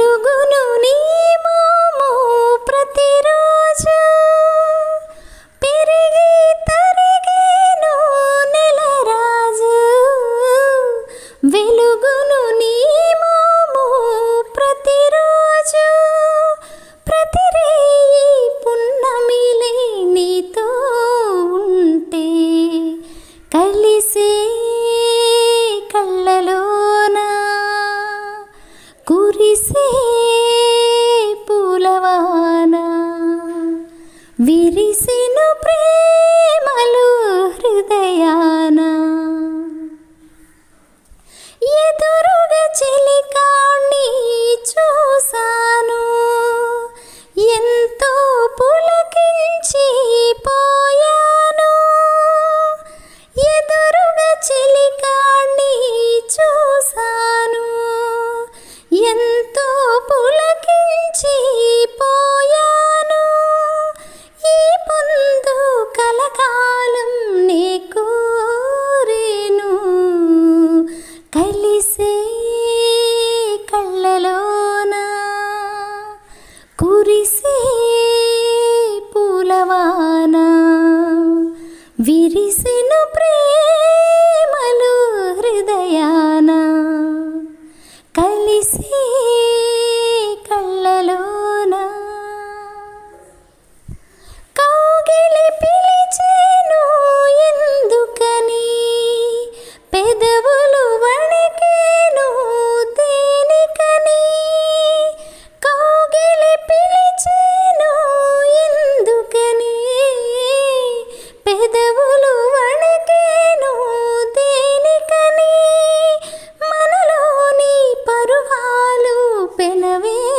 వెలుగును నీ ప్రతిరోజు. పెరిగి తరిగేను నెలరాజు వెలుగును నీ ప్రతిరోజు. ప్రతిరేయి పున్నమిలే నీతో ఉంటే కలిసే కురిసే ఎంతో పులకించి పోయాను. ఈ పొందు కలకాలం నీ కోరేను కలిసే కళ్ళలోన కురిసే பெனவே